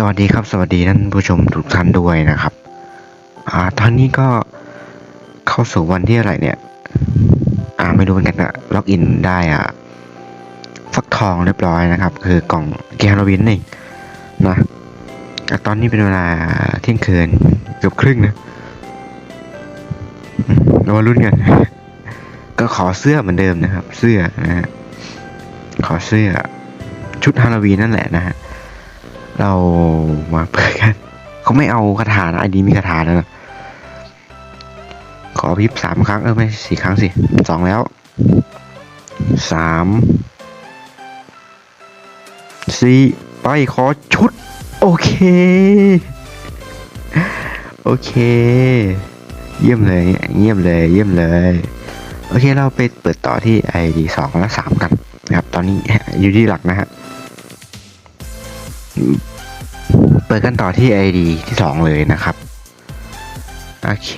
สวัสดีครับ สวัสดีท่านผู้ชมทุกท่านด้วยนะครับ อ่าตอนนี้ก็เข้าสู่วันที่อะไรเนี่ย อ่าไม่รู้เหมือนกันอะล็อกอินได้อะฟักทองเรียบร้อยนะครับ คือกล่องเกมฮาโลวีนนี่นะแต่ตอนนี้เป็นเวลาเที่ยงคืนเกือบครึ่งนะเรามาลุ้นกัน ก็ขอเสื้อเหมือนเดิมนะครับ เสื้อนะฮะขอเสื้อชุดฮาโลวีนนั่นแหละนะฮะ เรามาเปิดกันเขาไม่เอาคาถานะไอดีมีคาถาแล้วนะขอพิบสามครั้งเออไม่สี่ครั้งสิสองแล้วสามสี่ไปขอชุด โอเค โอเค เยี่ยมเลยเยี่ยมเลย เยี่ยมเลย โอเคเราไปเปิดต่อที่ ID สองและสามกันนะครับ ตอนนี้อยู่ที่หลักนะฮะ เปิดกันต่อที่ ID ที่สองเลยนะครับ โอเค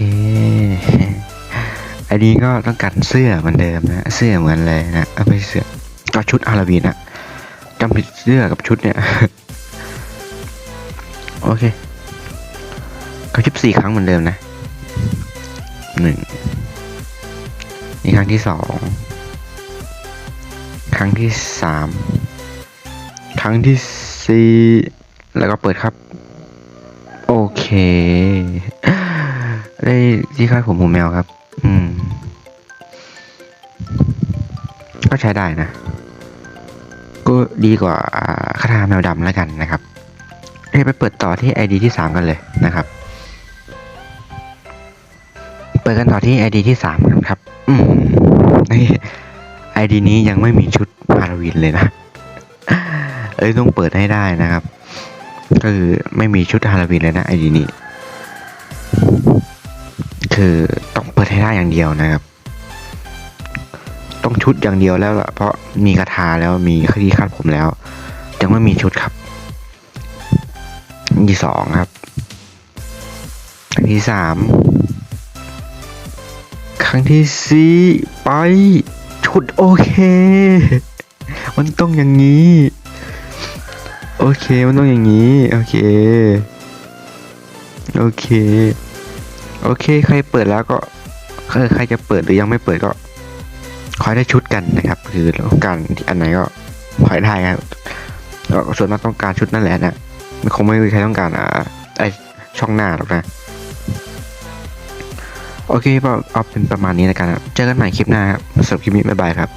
ID ก็ต้องการเสื้อเหมือนเดิมนะ เสื้อเหมือนเลยนะเอาไม่ใช่เสื้อก็ชุดฮาโลวีนะจำผิดเสื้อกับชุดเนี่ย โอเคเขาชิปสี่ครั้งเหมือนเดิมนะหนึ่งนี่ครั้งที่สองครั้งที่สามครั้งที่สี่ แล้วก็เปิดครับ โอเค ได้ที่คาดผมผมแมวครับ อืม ก็ใช้ได้นะ ก็ดีกว่าอ่าคาถาแมวดำแล้วกันนะครับเอ้ไปเปิดต่อที่ ID ที่ 3 กันเลยนะครับ เปิดกันต่อที่ ID ที่ 3 กันครับ อืมนี่ ID นี้ยังไม่มีชุดฮาโลวีนเลยนะ เอ้ยต้องเปิดให้ได้นะครับ ก็คือไม่มีชุดฮาโลวีนเลยนะ ID นี้ คือต้องเปิดให้ได้อย่างเดียวนะครับ ต้องชุดอย่างเดียวแล้วล่ะเพราะมีคาถาแล้วมีคดีคาดผมแล้ว ยังไม่มีชุดครับอันที่สองครับอันที่สามครั้งที่สี่ไปชุดโอเค มันต้องอย่างนี้ โอเคมันต้องอย่างนี้ โอเค โอเค โอเค ใครเปิดแล้วก็ใครจะเปิดหรือยังไม่เปิดก็ขอให้ได้ชุดกันนะครับ คือต้องการอันไหนก็ขอให้ได้ครับส่วนมากต้องการชุดนั่นแหละนะไม่คงไม่มีใครต้องการอ่าไอช่องหน้าหรอกนะโอเคเอาเป็นประมาณนี้แล้วกันครับเจอกันใหม่คลิปหน้าครับสำหรับคลิปนี้บ๊ายบายครับ